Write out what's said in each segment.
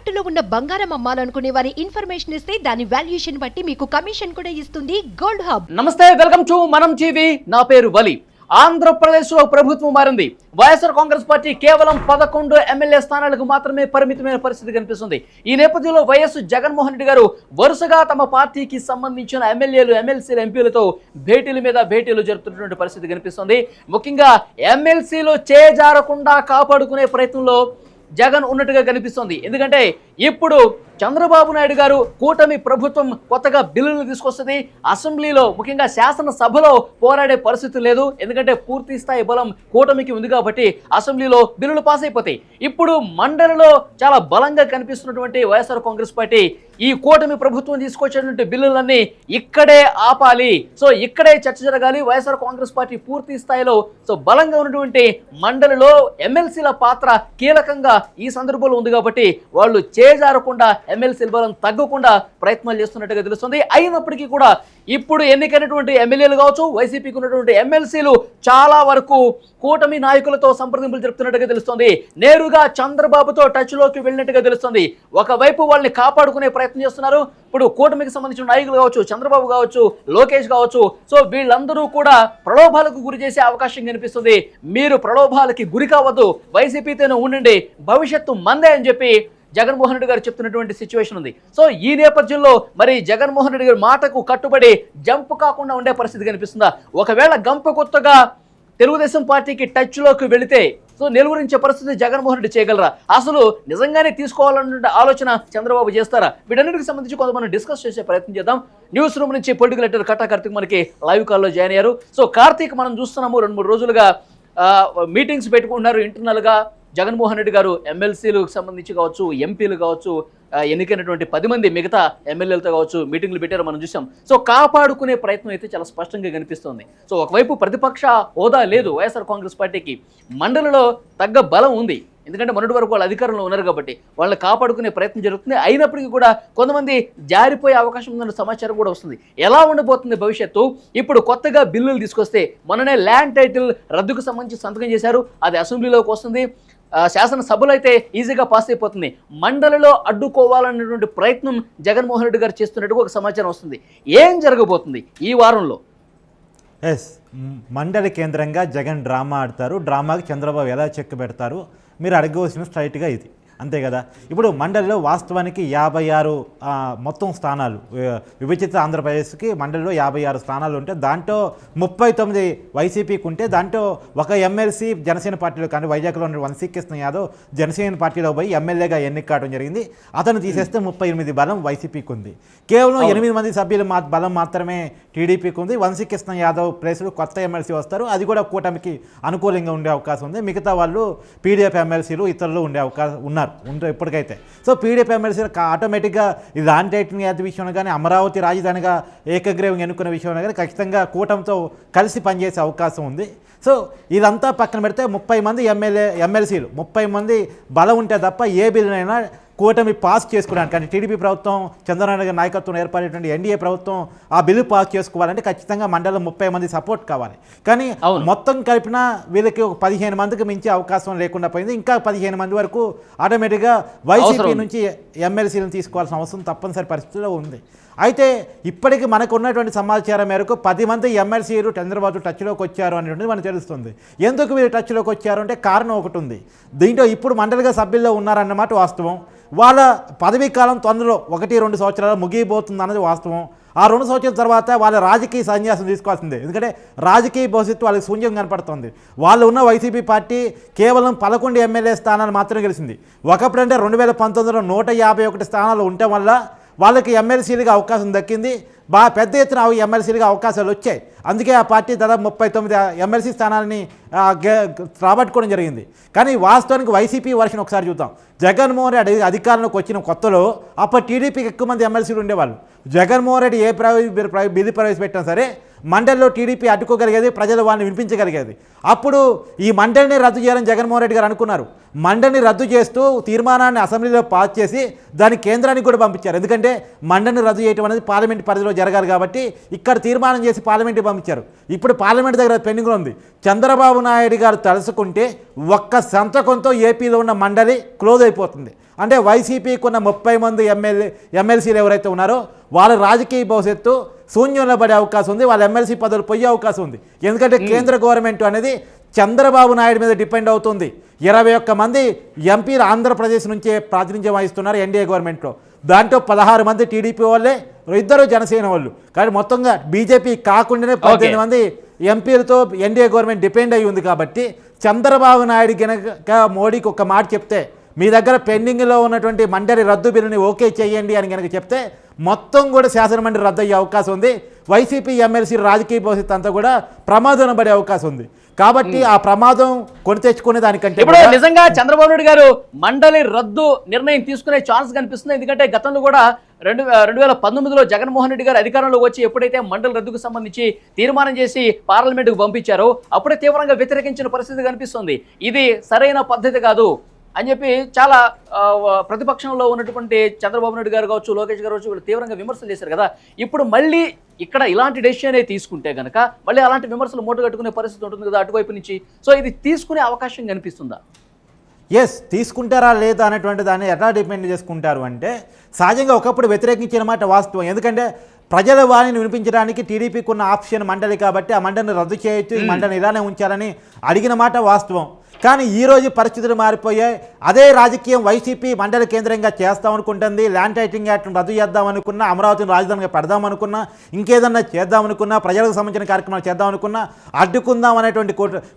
తాకట్టులో ఉన్న బంగారం అమ్మాలనుకునే వారి ఇన్ఫర్మేషన్ ఇస్తే దాని వాల్యుయేషన్ బట్టి మీకు కమిషన్ కూడా ఇస్తుంది. Gold hub. నమస్తే వెల్కమ్ టు మనం టీవీ. నా పేరు వలి. ఆంధ్రప్రదేశ్లో ప్రభుత్వం మారింది. వైఎస్ఆర్ కాంగ్రెస్ పార్టీ కేవలం పదకొండు ఎమ్మెల్యే స్థానాలకు మాత్రమే పరిమితమైన పరిస్థితి కనిపిస్తుంది. ఈ నేపథ్యంలో వైఎస్ జగన్మోహన్ రెడ్డి గారు వరుసగా తమ పార్టీకి సంబంధించిన ఎమ్మెల్యేలు ఎమ్మెల్సీలు ఎంపీలతో భేటీల మీద భేటీలు జరుపుతున్నటువంటి పరిస్థితి కనిపిస్తుంది. ముఖ్యంగా ఎమ్మెల్సీలు చేజారకుండా కాపాడుకునే ప్రయత్నంలో జగన్ ఉన్నట్టుగా కనిపిస్తోంది. ఎందుకంటే ఇప్పుడు చంద్రబాబు నాయుడు గారు కూటమి ప్రభుత్వం కొత్తగా బిల్లులు తీసుకొస్తుంది. అసెంబ్లీలో ముఖ్యంగా శాసనసభలో పోరాడే పరిస్థితి లేదు. ఎందుకంటే పూర్తి స్థాయి బలం కూటమికి ఉంది కాబట్టి అసెంబ్లీలో బిల్లులు పాస్ అయిపోతాయి. ఇప్పుడు మండలిలో చాలా బలంగా కనిపిస్తున్నటువంటి వైఎస్ఆర్ కాంగ్రెస్ పార్టీ ఈ కూటమి ప్రభుత్వం తీసుకొచ్చినటువంటి బిల్లులన్నీ ఇక్కడే ఆపాలి. సో ఇక్కడే చర్చ జరగాలి. వైఎస్ఆర్ కాంగ్రెస్ పార్టీ పూర్తి స్థాయిలో సో బలంగా ఉన్నటువంటి మండలిలో ఎమ్మెల్సీల పాత్ర కీలకంగా ఈ సందర్భంలో ఉంది కాబట్టి వాళ్ళు చే చేజారకుండా ఎమ్మెల్సీ బలం తగ్గకుండా ప్రయత్నాలు చేస్తున్నట్టుగా తెలుస్తుంది. అయినప్పటికీ కూడా ఇప్పుడు ఎన్నికైనటువంటి ఎమ్మెల్యేలు కావచ్చు వైసీపీకి ఉన్నటువంటి ఎమ్మెల్సీలు చాలా వరకు కూటమి నాయకులతో సంప్రదింపులు జరుపుతున్నట్టుగా తెలుస్తుంది. నేరుగా చంద్రబాబుతో టచ్లోకి వెళ్ళినట్టుగా తెలుస్తుంది. ఒకవైపు వాళ్ళని కాపాడుకునే ప్రయత్నం చేస్తున్నారు. ఇప్పుడు కూటమికి సంబంధించిన నాయకులు కావచ్చు చంద్రబాబు కావచ్చు లోకేష్ కావచ్చు సో వీళ్ళందరూ కూడా ప్రలోభాలకు గురి చేసే అవకాశం కనిపిస్తుంది. మీరు ప్రలోభాలకి గురి కావద్దు. వైసీపీతోనే ఉండండి. భవిష్యత్తు మందే అని చెప్పి జగన్మోహన్ రెడ్డి గారు చెప్తున్నటువంటి సిచ్యువేషన్ ఉంది. సో ఈ నేపథ్యంలో మరి జగన్మోహన్ రెడ్డి గారి మాటకు కట్టుబడి జంప్ కాకుండా ఉండే పరిస్థితి కనిపిస్తుందా? ఒకవేళ గంప కొత్తగా తెలుగుదేశం పార్టీకి టచ్లోకి వెళితే సో నిలువరించే పరిస్థితి జగన్మోహన్ రెడ్డి చేయగలరా? అసలు నిజంగానే తీసుకోవాలన్న ఆలోచన చంద్రబాబు చేస్తారా? వీటన్నిటికి సంబంధించి కొంతమంది డిస్కస్ చేసే ప్రయత్నం చేద్దాం. న్యూస్ రూమ్ నుంచి పొలిటికల్ ఎడిటర్ కట్టా కార్తీక్ మనకి లైవ్ కాల్లో జాయిన్ అయ్యారు. సో కార్తీక్ మనం చూస్తున్నాము. రెండు మూడు రోజులుగా మీటింగ్స్ పెట్టుకుంటున్నారు. ఇంటర్నల్గా జగన్మోహన్ రెడ్డి గారు ఎమ్మెల్సీలకు సంబంధించి కావచ్చు ఎంపీలు కావచ్చు ఎన్నికైనటువంటి పది మంది మిగతా ఎమ్మెల్యేలతో కావచ్చు మీటింగ్లు పెట్టారు మనం చూసాం. సో కాపాడుకునే ప్రయత్నం అయితే చాలా స్పష్టంగా కనిపిస్తుంది. సో ఒకవైపు ప్రతిపక్ష హోదా లేదు వైఎస్ఆర్ కాంగ్రెస్ పార్టీకి. మండలిలో తగ్గ బలం ఉంది. ఎందుకంటే మొన్నటి వరకు వాళ్ళు అధికారంలో ఉన్నారు కాబట్టి వాళ్ళని కాపాడుకునే ప్రయత్నం జరుగుతుంది. అయినప్పటికీ కూడా కొంతమంది జారిపోయే అవకాశం ఉందన్న సమాచారం కూడా వస్తుంది. ఎలా ఉండబోతుంది భవిష్యత్తు? ఇప్పుడు కొత్తగా బిల్లులు తీసుకొస్తే మొన్ననే ల్యాండ్ టైటిల్ రద్దుకు సంబంధించి సంతకం చేశారు. అది అసెంబ్లీలోకి వస్తుంది. శాసనసభలు అయితే ఈజీగా పాస్ అయిపోతుంది. మండలిలో అడ్డుకోవాలనేటువంటి ప్రయత్నం జగన్మోహన్ రెడ్డి గారు చేస్తున్నట్టుగా ఒక సమాచారం వస్తుంది. ఏం జరగబోతుంది ఈ వారంలో? ఎస్ మండలి కేంద్రంగా జగన్ డ్రామా ఆడతారు. డ్రామాకి చంద్రబాబు ఎలా చెక్ పెడతారు? మీరు అడగవలసిన స్ట్రైట్గా ఇది. అంతే కదా? ఇప్పుడు మండలిలో వాస్తవానికి యాభై ఆరు మొత్తం స్థానాలు విభజిత ఆంధ్రప్రదేశ్కి మండలిలో యాభై ఆరు స్థానాలు ఉంటే దాంట్లో ముప్పై తొమ్మిది వైసీపీకి ఉంటే దాంట్లో ఒక ఎమ్మెల్సీ జనసేన పార్టీలో కానీ వైజాగ్లో ఉన్న వంశీకృష్ణ యాదవ్ జనసేన పార్టీలో పోయి ఎమ్మెల్యేగా ఎన్నిక కావడం జరిగింది. అతను తీసేస్తే ముప్పై ఎనిమిది బలం వైసీపీకి ఉంది. కేవలం ఎనిమిది మంది సభ్యుల మా బలం మాత్రమే టీడీపీకి ఉంది. వంశీకృష్ణ యాదవ్ ప్లేస్లో కొత్త ఎమ్మెల్సీ వస్తారు. అది కూడా కూటమికి అనుకూలంగా ఉండే అవకాశం ఉంది. మిగతా వాళ్ళు పీడీఎఫ్ ఎమ్మెల్సీలు ఇతరులు ఉండే అవకాశం ఉన్నారు. ఉంటారు ఇప్పటికైతే. సో పీడీఎఫ్ ఎమ్మెల్సీలు ఆటోమేటిక్గా ఇది ల్యాండ్ టైటిల్ విషయంలో కానీ అమరావతి రాజధానిగా ఏకగ్రీవం ఎన్నుకున్న విషయంలో కానీ ఖచ్చితంగా కూటమితో కలిసి పనిచేసే అవకాశం ఉంది. సో ఇదంతా పక్కన పెడితే ముప్పై మంది ఎమ్మెల్యే ఎమ్మెల్సీలు ముప్పై మంది బలం ఉంటే తప్ప ఏ బిల్లునైనా కూటమి పాస్ చేసుకోవడానికి కానీ టీడీపీ ప్రభుత్వం చంద్రబాబు గారి నాయకత్వం ఏర్పడేటువంటి ఎన్డీఏ ప్రభుత్వం ఆ బిల్లు పాస్ చేసుకోవాలంటే ఖచ్చితంగా మండలం ముప్పై మంది సపోర్ట్ కావాలి కానీ. మొత్తం కలిపిన వీళ్ళకి ఒక పదిహేను మందికి మించి అవకాశం లేకుండా పోయింది ఇంకా పదిహేను మంది వరకు ఆటోమేటిక్గా వైసీపీ. నుంచి ఎమ్మెల్సీలను తీసుకోవాల్సిన అవసరం తప్పనిసరి పరిస్థితిలో ఉంది అయితే ఇప్పటికి మనకు ఉన్నటువంటి సమాచారం మేరకు పది మంది ఎమ్మెల్సీలు చంద్రబాబు టచ్లోకి వచ్చారు అనేటువంటిది మనకు తెలుస్తుంది. ఎందుకు వీరు టచ్లోకి వచ్చారు అంటే కారణం ఒకటి ఉంది. దీంట్లో ఇప్పుడు మండలిగా సభ్యుల్లో ఉన్నారన్నమాట వాస్తవం. వాళ్ళ పదవీ కాలం తొందరలో ఒకటి రెండు సంవత్సరాలు ముగిపోతుంది అన్నది వాస్తవం. ఆ రెండు సంవత్సరాల తర్వాత వాళ్ళ రాజకీయ సన్యాసం తీసుకోవాల్సిందే. ఎందుకంటే రాజకీయ భవిష్యత్తు వాళ్ళకి శూన్యం కనపడుతుంది. వాళ్ళు ఉన్న వైసీపీ పార్టీ కేవలం పదకొండు ఎమ్మెల్యే స్థానాలు మాత్రమే గెలిచింది. ఒకప్పుడంటే రెండు వేల పంతొమ్మిదిలో నూట యాభై ఒకటి స్థానాలు ఉండటం వల్ల వాళ్ళకి ఎమ్మెల్సీలుగా అవకాశం దక్కింది. బాగా పెద్ద ఎత్తున ఎమ్మెల్సీలుగా అవకాశాలు వచ్చాయి. అందుకే ఆ పార్టీ దాదాపు ముప్పై తొమ్మిది ఎమ్మెల్సీ స్థానాలని రాబట్టుకోవడం జరిగింది. కానీ వాస్తవానికి వైసీపీ వర్షన్ ఒకసారి చూద్దాం. జగన్మోహన్ రెడ్డి అధికారంలోకి వచ్చిన కొత్తలో అప్పుడు టీడీపీకి ఎక్కువ మంది ఎమ్మెల్సీలు ఉండేవాళ్ళు. జగన్మోహన్ రెడ్డి ఏ ప్రవేశ బిల్లు ప్రవేశపెట్టినా సరే మండలిలో టీడీపీ అడ్డుకోగలిగేది ప్రజలు వాళ్ళని వినిపించగలిగేది. అప్పుడు ఈ మండలిని రద్దు చేయాలని జగన్మోహన్ రెడ్డి గారు అనుకున్నారు. మండలిని రద్దు చేస్తూ తీర్మానాన్ని అసెంబ్లీలో పాస్ చేసి దాన్ని కేంద్రానికి కూడా పంపించారు. ఎందుకంటే మండలిని రద్దు చేయడం అనేది పార్లమెంట్ పరిధిలో జరగాలి కాబట్టి ఇక్కడ తీర్మానం చేసి పార్లమెంట్కి పంపించారు. ఇప్పుడు పార్లమెంట్ దగ్గర పెండింగ్లో ఉంది. చంద్రబాబు నాయుడు గారు తలుసుకుంటే ఒక్క సంతకంతో ఏపీలో ఉన్న మండలి క్లోజ్ అయిపోతుంది. అంటే వైసీపీకి ఉన్న ముప్పై మంది ఎమ్మెల్యే ఎమ్మెల్సీలు ఎవరైతే ఉన్నారో వాళ్ళ రాజకీయ భవిష్యత్తు శూన్యంలో పడే అవకాశం ఉంది వాళ్ళ ఎమ్మెల్సీ పదవులు పోయే అవకాశం ఉంది. ఎందుకంటే కేంద్ర గవర్నమెంట్ అనేది చంద్రబాబు నాయుడు మీద డిపెండ్ అవుతుంది. ఇరవై ఒక్క మంది ఎంపీలు ఆంధ్రప్రదేశ్ నుంచే ప్రాతినిధ్యం వహిస్తున్నారు ఎన్డీఏ గవర్నమెంట్లో. దాంట్లో పదహారు మంది టీడీపీ వాళ్ళే ఇద్దరు జనసేన వాళ్ళు. కానీ మొత్తంగా బీజేపీ కాకుండానే పద్దెనిమిది మంది ఎంపీలతో ఎన్డీఏ గవర్నమెంట్ డిపెండ్ అయి ఉంది కాబట్టి చంద్రబాబు నాయుడు గనక మోడీకి ఒక మాట చెప్తే మీ దగ్గర పెండింగ్లో ఉన్నటువంటి మండలి రద్దు బిల్లుని ఓకే చేయండి అని కనుక చెప్తే మొత్తం కూడా శాసనమండలి రద్దు అయ్యే అవకాశం ఉంది. వైసీపీ ఎమ్మెల్సీ రాజకీయ భవిష్యత్తు అంతా కూడా ప్రమాదం పడే అవకాశం ఉంది. కాబట్టి ఆ ప్రమాదం కొని తెచ్చుకునే దానికంటే ఇప్పుడు నిజంగా చంద్రబాబు నాయుడు గారు మండలి రద్దు నిర్ణయం తీసుకునే ఛాన్స్ కనిపిస్తుంది. ఎందుకంటే గతంలో కూడా రెండు రెండు వేల పంతొమ్మిదిలో జగన్మోహన్ రెడ్డి గారు అధికారంలోకి వచ్చి ఎప్పుడైతే మండలి రద్దుకు సంబంధించి తీర్మానం చేసి పార్లమెంటుకు పంపించారో అప్పుడే తీవ్రంగా వ్యతిరేకించిన పరిస్థితి కనిపిస్తుంది. ఇది సరైన పద్ధతి కాదు. అని చెప్పి చాలా ప్రతిపక్షంలో ఉన్నటువంటి చంద్రబాబు నాయుడు గారు కావచ్చు లోకేష్ గారు కావచ్చు వీళ్ళు తీవ్రంగా విమర్శలు చేశారు కదా. ఇప్పుడు మళ్ళీ ఇక్కడ ఇలాంటి డెసిషన్ తీసుకుంటే గనక మళ్ళీ అలాంటి విమర్శలు మూట కట్టుకునే పరిస్థితి ఉంటుంది కదా అటువైపు నుంచి. సో ఇది తీసుకునే అవకాశం కనిపిస్తుందా? ఎస్ తీసుకుంటారా లేదా అనేటువంటి దాన్ని ఎట్లా డిపెండ్ చేసుకుంటారు అంటే సహజంగా ఒకప్పుడు వ్యతిరేకించిన మాట వాస్తవం. ఎందుకంటే ప్రజల వాణిని వినిపించడానికి టీడీపీకి ఉన్న ఆప్షన్ మండలి కాబట్టి ఆ మండలిని రద్దు చేయొచ్చు ఈ మండలిని ఇలానే ఉంచాలని అడిగిన మాట వాస్తవం. కానీ ఈ రోజు పరిస్థితులు మారిపోయాయి. అదే రాజకీయం వైసీపీ మండలి కేంద్రంగా చేస్తాం అనుకుంటుంది. ల్యాండ్ టైటింగ్ యాక్ట్ రద్దు చేద్దాం అనుకున్నా అమరావతిని రాజధానిగా పెడదాం అనుకున్నా ఇంకేదన్నా చేద్దాం అనుకున్నా ప్రజలకు సంబంధించిన కార్యక్రమాలు చేద్దాం అనుకున్నా అడ్డుకుందాం అనేటువంటి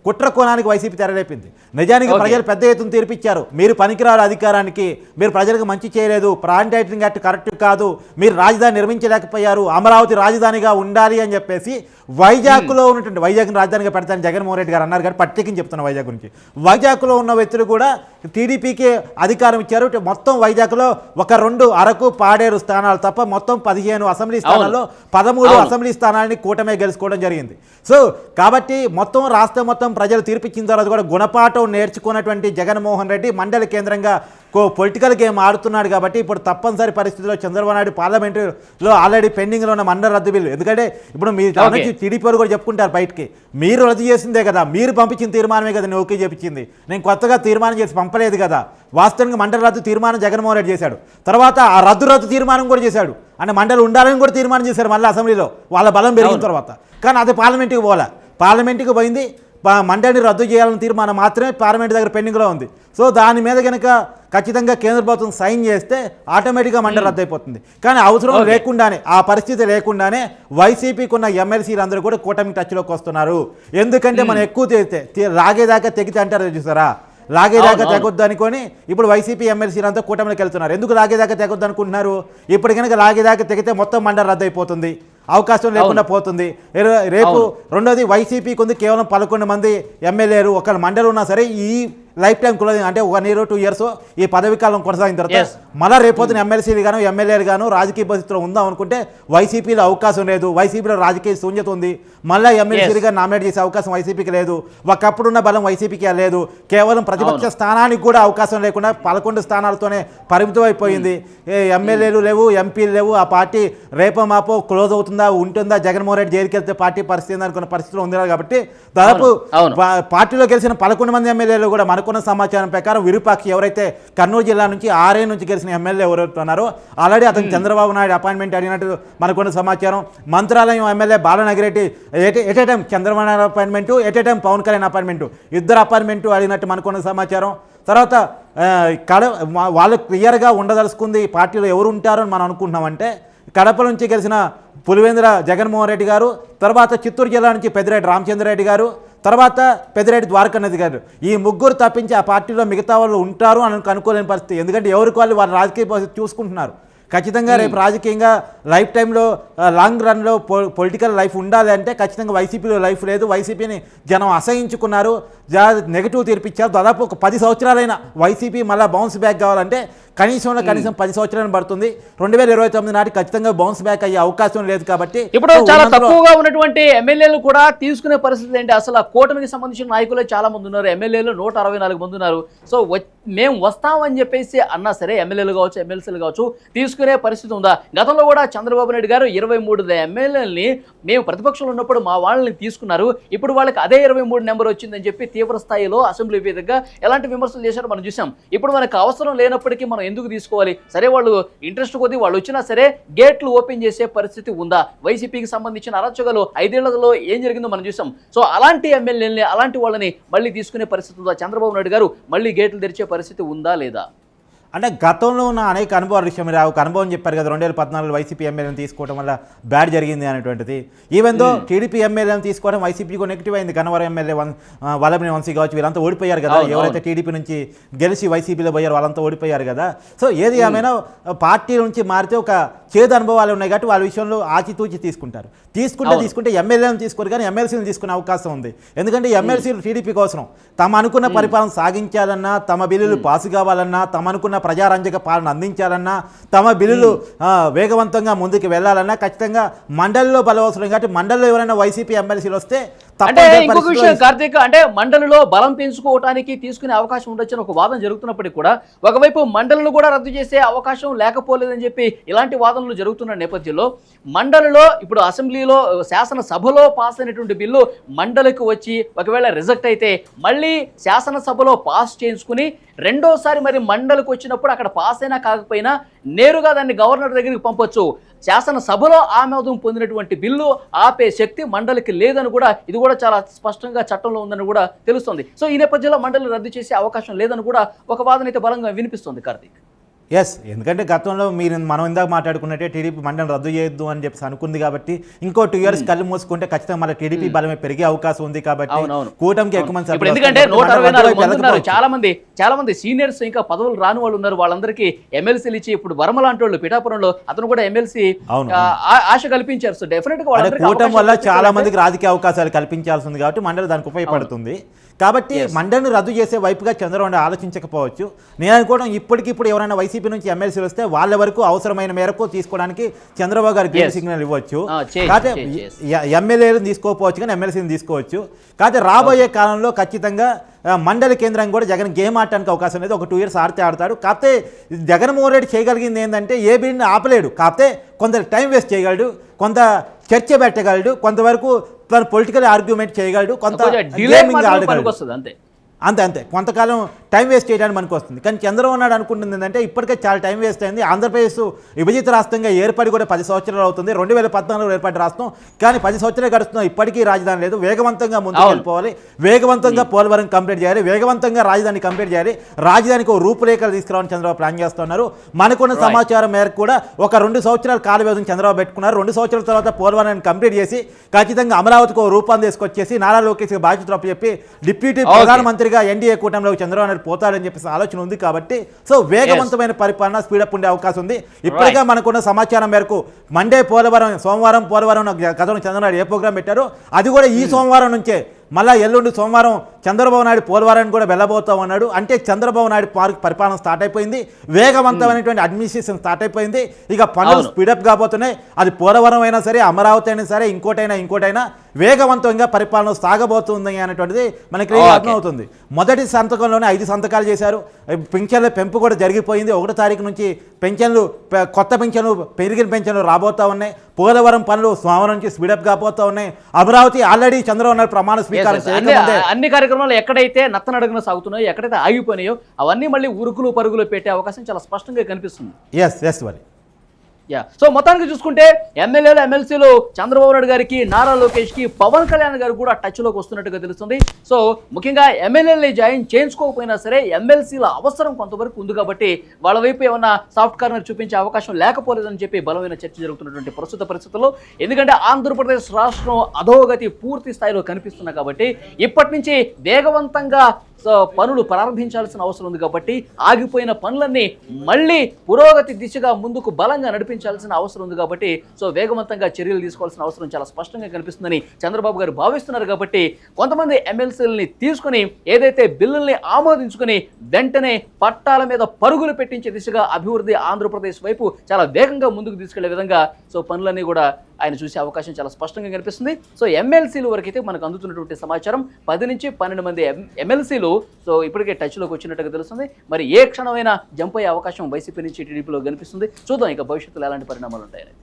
కుట్ర కోణానికి వైసీపీ తెరలేపింది. నిజానికి. ప్రజలు పెద్ద ఎత్తున తీర్పిచ్చారు. మీరు పనికిరారు అధికారానికి. మీరు ప్రజలకు మంచి చేయలేదు. ప్రాంట్ టైటింగ్ యాక్ట్ కరెక్ట్ కాదు. మీరు రాజధాని నిర్మించలేకపోయారు. అమరావతి రాజధానిగా ఉండాలి అని చెప్పేసి వైజాగ్లో ఉన్నటువంటి వైజాగ్ రాజధానిగా పెడతాను జగన్మోహన్ రెడ్డి గారు అన్నారు కానీ ప్రత్యేకించి చెప్తున్నా వైజాగ్ గురించి. వైజాగ్లో ఉన్న వ్యక్తులు కూడా టీడీపీకి అధికారం ఇచ్చారు. మొత్తం వైజాగ్లో ఒక రెండు అరకు పాడేరు స్థానాలు తప్ప మొత్తం పదిహేను అసెంబ్లీ స్థానాల్లో పదమూడు. అసెంబ్లీ స్థానాలని కూటమే గెలుచుకోవడం జరిగింది. సో కాబట్టి మొత్తం రాష్ట్రం మొత్తం ప్రజలు తీర్పిచ్చిన తర్వాత కూడా గుణపాఠం నేర్చుకున్నటువంటి జగన్మోహన్ రెడ్డి మండలి కేంద్రంగా పొలిటికల్ గేమ్ ఆడుతున్నాడు కాబట్టి ఇప్పుడు తప్పనిసరి పరిస్థితిలో చంద్రబాబు నాయుడు పార్లమెంటులో ఆల్రెడీ పెండింగ్లో ఉన్న మండలి రద్దు బిల్లు. ఎందుకంటే ఇప్పుడు మీ Okay. టీడీపీ వాళ్ళు కూడా చెప్పుకుంటారు బయటికి. మీరు రద్దు చేసిందే కదా మీరు పంపించిన తీర్మానమే కదా నేను ఓకే చెప్పించింది నేను కొత్తగా తీర్మానం చేసి పంపలేదు కదా. వాస్తవంగా మండలి రద్దు తీర్మానం జగన్మోహన్ రెడ్డి చేశాడు. తర్వాత ఆ రద్దు రద్దు తీర్మానం కూడా చేశాడు. అంటే మండలి ఉండాలని కూడా తీర్మానం చేశారు మళ్ళీ అసెంబ్లీలో. వాళ్ళ బలం పెరిగిన. తర్వాత. కానీ అది పార్లమెంట్కి పోలే పార్లమెంట్కి పోయింది మండలిని రద్దు చేయాలని తీర్మానం మాత్రమే పార్లమెంట్ దగ్గర పెండింగ్లో ఉంది. సో దాని మీద కనుక ఖచ్చితంగా కేంద్ర ప్రభుత్వం సైన్ చేస్తే ఆటోమేటిక్గా మండలి రద్దు అయిపోతుంది కానీ అవసరం. లేకుండానే ఆ పరిస్థితి లేకుండానే వైసీపీకి ఉన్న ఎమ్మెల్సీలు అందరూ కూడా కూటమి టచ్లోకి వస్తున్నారు. ఎందుకంటే మనం ఎక్కువ తెగితే లాగేదాకా తెగితే అంటారు చూసారా? లాగేదాకా. తెగొద్దు అనుకొని ఇప్పుడు వైసీపీ ఎమ్మెల్సీలు అంతా కూటమికి వెళ్తున్నారు. ఎందుకు లాగేదాకా తెగొద్దు అనుకుంటున్నారు ఇప్పుడు కనుక లాగేదాకా తెగితే మొత్తం మండలి రద్దు అయిపోతుంది అవకాశం లేకుండా పోతుంది. రేపు. రెండోది వైసీపీకి ఉంది కేవలం పదకొండు మంది ఎమ్మెల్యేలు. ఒక మండలి ఉన్నా సరే ఈ లైఫ్ టైం క్లోజింగ్ అంటే వన్ ఇయర్ టూ ఇయర్స్ ఈ పదవి కాలం కొనసాగిన తర్వాత. మళ్ళా రేపొద్దున ఎమ్మెల్సీలు గాను ఎమ్మెల్యేలు గాను రాజకీయ పరిస్థితిలో ఉందాం అనుకుంటే వైసీపీలో అవకాశం లేదు. వైసీపీలో రాజకీయ శూన్యత ఉంది. మళ్ళీ ఎమ్మెల్సీలుగా నామినేట్ చేసే అవకాశం వైసీపీకి లేదు. ఒకప్పుడున్న బలం వైసీపీకి లేదు. కేవలం ప్రతిపక్ష స్థానానికి కూడా అవకాశం లేకుండా పదకొండు స్థానాలతోనే పరిమితం అయిపోయింది ఏ ఎమ్మెల్యేలు లేవు ఎంపీలు లేవు. ఆ పార్టీ రేపో మాపో క్లోజ్ అవుతుందా ఉంటుందా? జగన్మోహన్ రెడ్డి జైలుకి వెళ్తే పార్టీ పరిస్థితి అనుకున్న పరిస్థితిలో ఉంది కాబట్టి దాదాపు పార్టీలో గెలిచిన పదకొండు మంది ఎమ్మెల్యేలు కూడా మనకున్న సమాచారం ప్రకారం విరూపాక్షి ఎవరైతే కర్నూలు జిల్లా నుంచి ఆరే నుంచి గెలిచిన ఎమ్మెల్యే ఎవరైతే ఉన్నారో ఆల్రెడీ అతను చంద్రబాబు నాయుడు అపాయింట్మెంట్ అడిగినట్టు మనకున్న సమాచారం. Mantralayam MLA Balanagi Reddy at at a time Chandrababu Naidu appointment at a time Pawan Kalyan appointment ఇద్దరు అపాయింట్మెంటు అడిగినట్టు మనకున్న సమాచారం. తర్వాత కడ వాళ్ళు క్లియర్గా ఉండదలుచుకుంది పార్టీలో ఎవరు ఉంటారో మనం అనుకుంటున్నామంటే కడప నుంచి గెలిచిన పులివేంద్ర జగన్మోహన్ రెడ్డి గారు తర్వాత చిత్తూరు జిల్లా నుంచి పెద్దిరెడ్డి రామచంద్రరెడ్డి గారు తర్వాత పెద్దిరెడ్డి ద్వారకానాథ్ గారు ఈ ముగ్గురు తప్పించి ఆ పార్టీలో మిగతా వాళ్ళు ఉంటారు అని అనుకోలేని పరిస్థితి. ఎందుకంటే ఎవరికి వాళ్ళు వాళ్ళ రాజకీయ పరిస్థితి చూసుకుంటున్నారు. ఖచ్చితంగా రేపు రాజకీయంగా లైఫ్ టైంలో లాంగ్ రన్లో పొ పొలిటికల్ లైఫ్ ఉండాలి అంటే ఖచ్చితంగా వైసీపీలో లైఫ్ లేదు. వైసీపీని జనం అసహించుకున్నారు. జా నెగిటివ్ తీర్పిచ్చారు దాదాపు ఒక పది సంవత్సరాలైన వైసీపీ మళ్ళీ బౌన్స్ బ్యాక్ కావాలంటే కనీసంలో కనీసం పది సంవత్సరాలు పడుతుంది. రెండు వేల ఇరవై తొమ్మిది నాటికి ఖచ్చితంగా బౌన్స్ బ్యాక్ అయ్యే అవకాశం లేదు కాబట్టి ఇప్పుడు చాలా తక్కువగా ఉన్నటువంటి ఎమ్మెల్యేలు కూడా తీసుకునే పరిస్థితి ఏంటి? అసలు ఆ కూటమికి సంబంధించిన నాయకులే చాలా మంది ఉన్నారు. ఎమ్మెల్యేలు నూట అరవై నాలుగు మంది ఉన్నారు. సో మేము వస్తామని చెప్పేసి అన్నా సరే ఎమ్మెల్యేలు కావచ్చు ఎమ్మెల్సీలు కావచ్చు తీసుకునే పరిస్థితి ఉందా? గతంలో కూడా చంద్రబాబు నాయుడు గారు ఇరవై మూడు ఎమ్మెల్యేలని మేము ప్రతిపక్షంలో ఉన్నప్పుడు మా వాళ్ళని తీసుకున్నారు. ఇప్పుడు వాళ్ళకి అదే ఇరవై మూడు నెంబర్ వచ్చిందని చెప్పి తీవ్ర స్థాయిలో అసెంబ్లీ వేదికగా ఎలాంటి విమర్శలు చేశారో మనం చూసాం ఇప్పుడు మనకు అవసరం లేనప్పటికీ మనం ఎందుకు తీసుకోవాలి? సరే వాళ్ళు ఇంట్రెస్ట్ కొద్దీ వాళ్ళు వచ్చినా సరే గేట్లు ఓపెన్ చేసే పరిస్థితి ఉందా? వైసీపీకి సంబంధించిన అరచగలు ఐదేళ్ళలో ఏం జరిగిందో మనం చూసాం. సో అలాంటి ఎమ్మెల్యేలని అలాంటి వాళ్ళని మళ్ళీ తీసుకునే పరిస్థితి ఉందా? చంద్రబాబు నాయుడు గారు మళ్ళీ గేట్లు తెరిచే పరిస్థితి ఉందా లేదా? అంటే గతంలో ఉన్న అనేక అనుభవాల విషయం. మీరు ఒక అనుభవం చెప్పారు కదా రెండు వేల పద్నాలుగులో వైసీపీ ఎమ్మెల్యేని తీసుకోవడం వల్ల బ్యాడ్ జరిగింది అనేటువంటిది. ఈవెన్ దో టీడీపీ ఎమ్మెల్యేని తీసుకోవడం వైసీపీకి నెగిటివ్ అయింది. గన్నవరం ఎమ్మెల్యే వన్ వల్లభని వంశీ కావచ్చు వీళ్ళంతా ఓడిపోయారు కదా. ఎవరైతే టీడీపీ నుంచి గెలిచి వైసీపీలో పోయారు వాళ్ళంతా ఓడిపోయారు కదా. సో ఏది ఏమైనా పార్టీ నుంచి మారితే ఒక చేదు అనుభవాలు ఉన్నాయి కాబట్టి వాళ్ళ విషయంలో ఆచితూచి తీసుకుంటారు. తీసుకుంటే. తీసుకుంటే ఎమ్మెల్యేలను తీసుకోరు కానీ ఎమ్మెల్సీలు తీసుకునే అవకాశం ఉంది. ఎందుకంటే ఎమ్మెల్సీలు టీడీపీ కోసం తమ అనుకున్న పరిపాలన సాగించాలన్నా తమ బిల్లులు పాసు కావాలన్నా తమ అనుకున్న ప్రజారంజక పాలన అందించాలన్నా తమ బిల్లులు వేగవంతంగా ముందుకు వెళ్ళాలన్నా ఖచ్చితంగా మండలిలో బలవసరం కాబట్టి మండలిలో ఎవరైనా వైసీపీ ఎమ్మెల్సీలు వస్తే అంటే ఇంకొక విషయం కార్తీక్ అంటే మండలిలో బలం పెంచుకోవడానికి తీసుకునే అవకాశం ఉండొచ్చని ఒక వాదన జరుగుతున్నప్పటికీ కూడా ఒకవైపు మండలిని కూడా రద్దు చేసే అవకాశం లేకపోలేదని చెప్పి ఇలాంటి వాదనలు జరుగుతున్న నేపథ్యంలో మండలిలో ఇప్పుడు అసెంబ్లీలో శాసనసభలో పాస్ అయినటువంటి బిల్లు మండలికి వచ్చి ఒకవేళ రిజెక్ట్ అయితే మళ్ళీ శాసనసభలో పాస్ చేయించుకుని రెండోసారి మరి మండలికి వచ్చినప్పుడు అక్కడ పాస్ అయినా కాకపోయినా నేరుగా దాన్ని గవర్నర్ దగ్గరికి పంపొచ్చు. శాసనసభలో ఆమోదం పొందినటువంటి బిల్లు ఆపే శక్తి మండలికి లేదని కూడా ఇది కూడా చాలా స్పష్టంగా చట్టంలో ఉందని కూడా తెలుస్తుంది. సో ఈ నేపథ్యంలో మండలి రద్దు చేసే అవకాశం లేదని కూడా ఒక వాదన అయితే బలంగా వినిపిస్తుంది కార్తీక్. ఎస్ ఎందుకంటే గతంలో మీరు మనం ఇందాక మాట్లాడుకున్నట్టే టీడీపీ మండలం రద్దు చేయొద్దు అని చెప్పేసి అనుకుంది కాబట్టి ఇంకో టూ ఇయర్స్ కళ్ళు మూసుకుంటే ఖచ్చితంగా మళ్ళీ టీడీపీ బలమే పెరిగే అవకాశం ఉంది కాబట్టి. కూటమికి ఎక్కువ మంది ఎందుకంటే నూట అరవై నాలుగు. చాలా మంది చాలా మంది సీనియర్స్ ఇంకా పదవులు రాని వాళ్ళు ఉన్నారు. వాళ్ళందరికీ ఎమ్మెల్సీలు ఇచ్చి ఇప్పుడు వర్మ లాంటి వాళ్ళు పిఠాపురంలో అతను కూడా ఎమ్మెల్సీ. ఆశ కల్పించారు. సో డెఫినెట్గా కూటమి వల్ల చాలా మందికి రాజకీయ అవకాశాలు కల్పించాల్సి ఉంది కాబట్టి మండలి దానికి ఉపయోగపడుతుంది. కాబట్టి మండలిని రద్దు చేసే వైపుగా చంద్రబాబు ఆలోచించకపోవచ్చు. నేను అనుకోవడం ఇప్పటికిప్పుడు ఎవరైనా వైసీపీ నుంచి ఎమ్మెల్సీలు వస్తే వాళ్ళ వరకు అవసరమైన మేరకు తీసుకోవడానికి చంద్రబాబు గారు గ్రీన్. సిగ్నల్ ఇవ్వచ్చు. కాకపోతే ఎమ్మెల్యేలను తీసుకోకపోవచ్చు కానీ ఎమ్మెల్సీని తీసుకోవచ్చు. కాకపోతే రాబోయే కాలంలో ఖచ్చితంగా మండలి కేంద్రం కూడా జగన్ గేమ్ ఆడటానికి అవకాశం లేదు. ఒక టూ ఇయర్స్ ఆడితే ఆడతాడు. కాకపోతే జగన్మోహన్ రెడ్డి చేయగలిగింది ఏంటంటే ఏ ఆపలేడు. కాకపోతే కొంత టైం వేస్ట్ చేయగలడు కొంత చర్చ పెట్టగలడు కొంతవరకు తను పొలిటికల్ ఆర్గ్యుమెంట్ చేయగలడు కొంత గేమింగ్ మాత్రమే ఆడగలడు. అంతే. అంతే అంతే. కొంతకాలం టైం వేస్ట్ చేయడానికి మనకు వస్తుంది. కానీ చంద్రబాబు నాయుడు అనుకుంటుంది ఏంటంటే ఇప్పటికే చాలా టైం వేస్ట్ అయింది. ఆంధ్రప్రదేశ్ విభజిత రాష్ట్రంగా ఏర్పడి కూడా పది సంవత్సరాలు అవుతుంది. రెండు వేల పద్నాలుగులో ఏర్పడి రాష్ట్రం. కానీ పది సంవత్సరాలు గడుస్తున్నాం ఇప్పటికీ రాజధాని లేదు. వేగవంతంగా ముందుకు. వెళ్ళిపోవాలి. వేగవంతంగా పోలవరం కంప్లీట్ చేయాలి. వేగవంతంగా రాజధాని కంప్లీట్ చేయాలి. రాజధానికి ఒక రూపురేఖలు తీసుకురావాలని చంద్రబాబు ప్లాన్ చేస్తున్నారు. మనకున్న. సమాచారం మేరకు కూడా ఒక రెండు సంవత్సరాల కాల వ్యవధిని చంద్రబాబు పెట్టుకున్నారు. రెండు సంవత్సరాల తర్వాత పోలవరాన్ని కంప్లీట్ చేసి ఖచ్చితంగా అమరావతికి ఒక రూపాన్ని తీసుకొచ్చేసి నారా లోకేష్ బాధ్యతలు అప్పచెప్పి డిప్యూటీ Okay. ప్రధానమంత్రిగా ఎన్డీఏ కూటమిలోకి చంద్రబాబు నాయుడు పోతాడని చెప్పేసి ఆలోచన ఉంది కాబట్టి సో వేగవంతమైన పరిపాలన స్పీడప్ ఉండే అవకాశం ఉంది. ఇప్పటికే మనకున్న సమాచారం మేరకు మండే పోలవరం సోమవారం పోలవరం గతంలో చంద్రబాబు ఏ ప్రోగ్రాం పెట్టారో అది కూడా ఈ సోమవారం నుంచే. మళ్ళా ఎల్లుండి సోమవారం చంద్రబాబు నాయుడు పోలవరాన్ని కూడా వెళ్ళబోతా ఉన్నాడు. అంటే చంద్రబాబు నాయుడు పార్క్ పరిపాలన స్టార్ట్ అయిపోయింది. వేగవంతమైనటువంటి అడ్మినిస్ట్రేషన్ స్టార్ట్ అయిపోయింది. ఇక పనులు. స్పీడప్ కాబోతున్నాయి. అది పోలవరం అయినా సరే అమరావతి అయినా సరే ఇంకోటైనా ఇంకోటైనా వేగవంతంగా పరిపాలన సాగబోతుంది అనేటువంటిది మనకి. అర్థమవుతుంది. మొదటి సంతకంలోనే ఐదు సంతకాలు చేశారు. పింఛన్ల పెంపు కూడా జరిగిపోయింది. ఒకటో తారీఖు నుంచి పెన్షన్లు కొత్త పెన్షన్లు పెరిగిన పెన్షన్లు రాబోతా ఉన్నాయి. పోలవరం పనులు సోమవారం నుంచి స్పీడప్ కాబోతా ఉన్నాయి. అమరావతి ఆల్రెడీ చంద్రబాబు నాయుడు ప్రమాణ స్వీకారం అన్ని కార్యక్రమాలు ఎక్కడైతే నత్తనడుగున సాగుతున్నాయో ఎక్కడైతే ఆగిపోయినాయో అవన్నీ మళ్ళీ ఉరుకులు పరుగులు పెట్టే అవకాశం చాలా స్పష్టంగా కనిపిస్తుంది. ఎస్ ఎస్ మరి యా సో మొత్తానికి చూసుకుంటే ఎమ్మెల్యేలు ఎమ్మెల్సీలు చంద్రబాబు నాయుడు గారికి నారా లోకేష్కి పవన్ కళ్యాణ్ గారు కూడా టచ్లోకి వస్తున్నట్టుగా తెలుస్తుంది. సో ముఖ్యంగా ఎమ్మెల్యేలు జాయిన్ చేయించుకోకపోయినా సరే ఎమ్మెల్సీల అవసరం కొంతవరకు ఉంది కాబట్టి వాళ్ళ వైపు ఏమన్నా సాఫ్ట్ కార్నర్ చూపించే అవకాశం లేకపోలేదని చెప్పి బలమైన చర్చ జరుగుతున్నటువంటి ప్రస్తుత పరిస్థితుల్లో. ఎందుకంటే ఆంధ్రప్రదేశ్ రాష్ట్రం అధోగతి పూర్తి స్థాయిలో కనిపిస్తుంది కాబట్టి ఇప్పటి నుంచి వేగవంతంగా పనులు ప్రారంభించాల్సిన అవసరం ఉంది కాబట్టి ఆగిపోయిన పనులన్నీ మళ్ళీ పురోగతి దిశగా ముందుకు బలంగా నడిపించాల్సిన అవసరం ఉంది కాబట్టి సో వేగవంతంగా చర్యలు తీసుకోవాల్సిన అవసరం చాలా స్పష్టంగా కనిపిస్తుందని చంద్రబాబు గారు భావిస్తున్నారు కాబట్టి కొంతమంది ఎమ్మెల్సీలని తీసుకుని ఏదైతే బిల్లుల్ని ఆమోదించుకుని వెంటనే పట్టాల మీద పరుగులు పెట్టించే దిశగా అభివృద్ధి ఆంధ్రప్రదేశ్ వైపు చాలా వేగంగా ముందుకు తీసుకెళ్ళే విధంగా సో పనులన్నీ కూడా ఆయన చూసే అవకాశం చాలా స్పష్టంగా కనిపిస్తుంది. సో ఎమ్మెల్సీలు వరకైతే మనకు అందుతున్నటువంటి సమాచారం పది నుంచి పన్నెండు మంది ఎమ్మెల్సీలు సో ఇప్పటికే టచ్లోకి వచ్చినట్టుగా తెలుస్తుంది. మరి ఏ క్షణమైనా జంప్ అయ్యే అవకాశం వైసీపీ నుంచి టీడీపీలో కనిపిస్తుంది. చూద్దాం ఇక భవిష్యత్తులో ఎలాంటి పరిణామాలు ఉంటాయని